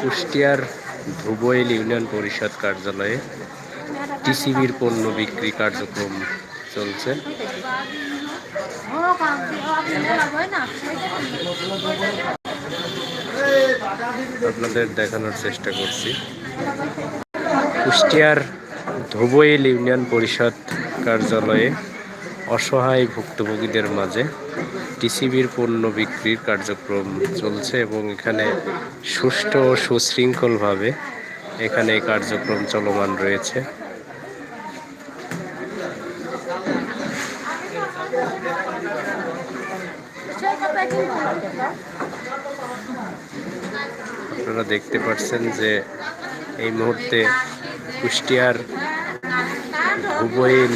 কুষ্টিয়ার ধুবইল ইউনিয়ন পরিষদ কার্যালয়ে টিসিবির পণ্য বিক্রি কার্যক্রম চলছে। আপনাদের দেখানোর চেষ্টা করছি। কুষ্টিয়ার ধুবইল ইউনিয়ন পরিষদ কার্যালয়ে অসহায় ভুক্তভোগীদের মাঝে টিসিবির পণ্য বিক্রির কার্যক্রম চলছে এবং এখানে সুষ্ঠু ও সুশৃঙ্খলভাবে এখানে এই কার্যক্রম চলমান রয়েছে। আপনারা দেখতে পাচ্ছেন যে এই মুহূর্তে কুষ্টিয়ার হুবইল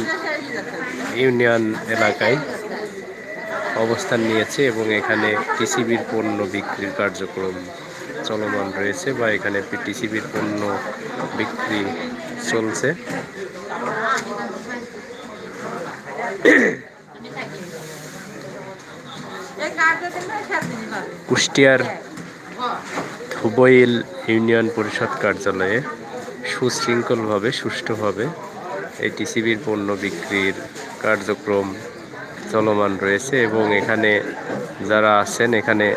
ইউনিয়ন এলাকায় অবস্থান নিয়েছে এবং এখানে টিসিবির পণ্য বিক্রির কার্যক্রম চলমান রয়েছে বা এখানে টিসিবির পণ্য বিক্রি চলছে। কুষ্টিয়ার ধুবইল ইউনিয়ন পরিষদ কার্যালয়ে সুশৃঙ্খলভাবে, সুষ্ঠুভাবে এই টিসিবির পণ্য বিক্রির কার্যক্রম চলমান রয়েছে এবং এখানে যারা আছেন, এখানে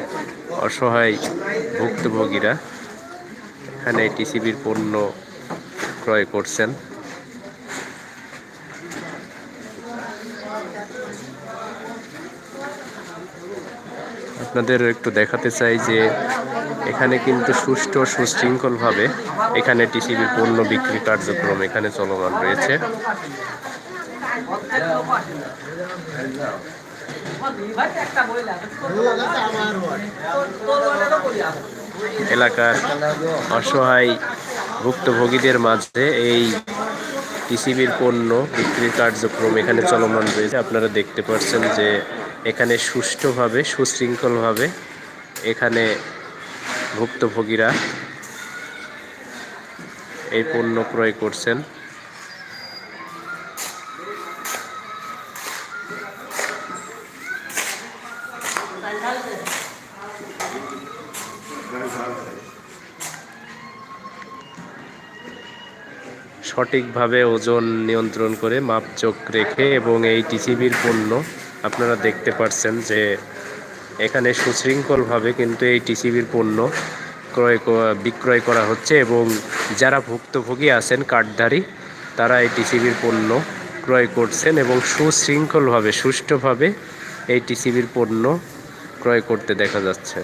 অসহায় ভুক্তভোগীরা এখানে টিসিবির পণ্য ক্রয় করছেন। আপনাদের একটু দেখাতে চাই যে এখানে কিন্তু সুষ্ঠু সুশৃঙ্খলভাবে এখানে টিসিবির পণ্য বিক্রি কার্যক্রম এখানে চলমান রয়েছে। এলাকার অসহায় ভুক্তভোগীদের মাঝে এই টিসিবির পণ্য বিক্রির কার্যক্রম এখানে চলমান রয়েছে। আপনারা দেখতে পাচ্ছেন যে এখানে সুষ্ঠুভাবে, সুশৃঙ্খলভাবে এখানে ভুক্তভোগীরা এই পণ্য ক্রয় করছেন। সঠিকভাবে ওজন নিয়ন্ত্রণ করে মাপচোক রেখে এবং এই টিসিবির পণ্য আপনারা দেখতে পাচ্ছেন যে এখানে সুশৃঙ্খলভাবে কিন্তু এই টিসিবির পণ্য ক্রয় বিক্রয় করা হচ্ছে এবং যারা ভুক্তভোগী আছেন কার্ডধারী তারা এই টিসিবির পণ্য ক্রয় করছেন এবং সুশৃঙ্খলভাবে, সুষ্ঠুভাবে এই টিসিবির পণ্য ক্রয় করতে দেখা যাচ্ছে।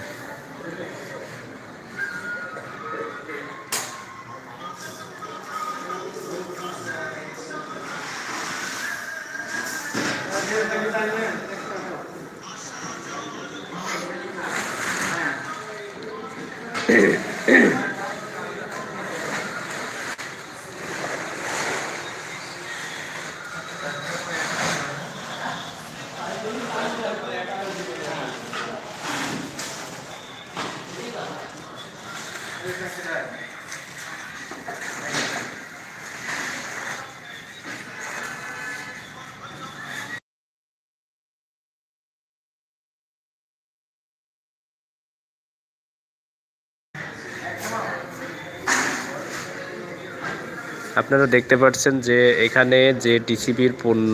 আপনারা দেখতে পাচ্ছেন যে এখানে যে টিসিবির পণ্য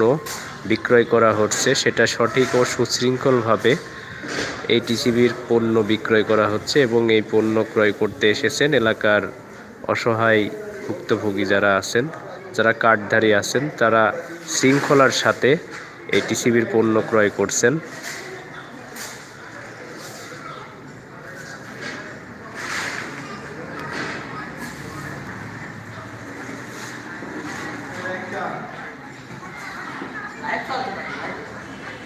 বিক্রয় করা হচ্ছে, সেটা সঠিক ও সুশৃঙ্খলভাবে এই টিসিবির পণ্য বিক্রয় করা হচ্ছে এবং এই পণ্য ক্রয় করতে এসেছেন এলাকার অসহায় ভুক্তভোগী যারা আছেন, যারা কার্ডধারী আছেন, তারা শৃঙ্খলার সাথে এই টিসিবির পণ্য ক্রয় করছেন।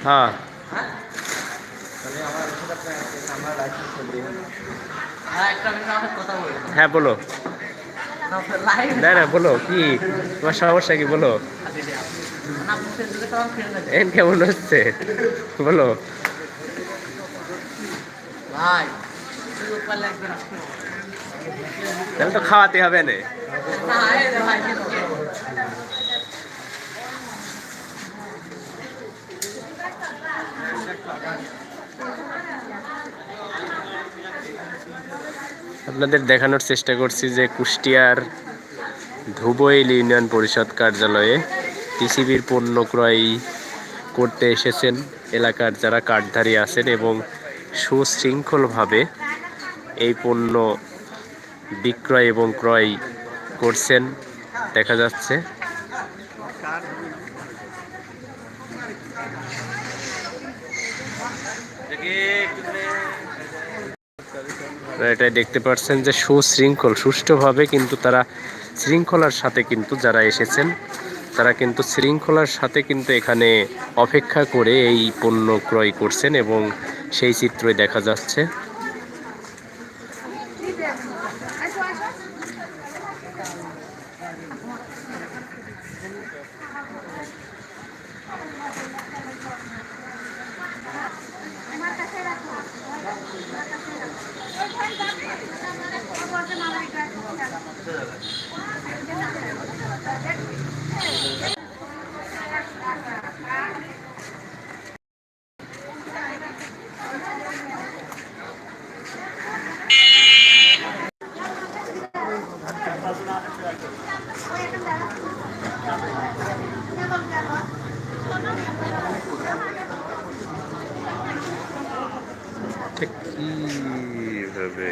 হ্যাঁ। হ্যাঁ? বলো। না না বলো কি? তোমার সমস্যা কি বলো? এন কেমন হচ্ছে? বলো। তাহলে তো খাওয়াতে হবে না। আপনাদের দেখানোর চেষ্টা করছি যে কুষ্টিয়ার ধুবইল ইউনিয়ন পরিষদ কার্যালয়ে টিসিবির পণ্য ক্রয় করতে এসেছেন এলাকার যারা কার্ডধারী আছেন এবং সুশৃঙ্খলভাবে এই পণ্য বিক্রয় এবং ক্রয় করছেন, দেখা যাচ্ছে। আপনারা এটা দেখতে পাচ্ছেন যে সুশৃঙ্খল, সুষ্ঠুভাবে কিন্তু তারা শৃঙ্খলার সাথে কিন্তু যারা এসেছেন, তারা কিন্তু শৃঙ্খলার সাথে কিন্তু এখানে অপেক্ষা করে এই পণ্য ক্রয় করছেন এবং সেই চিত্রই দেখা যাচ্ছে। ঠিক। কীভাবে?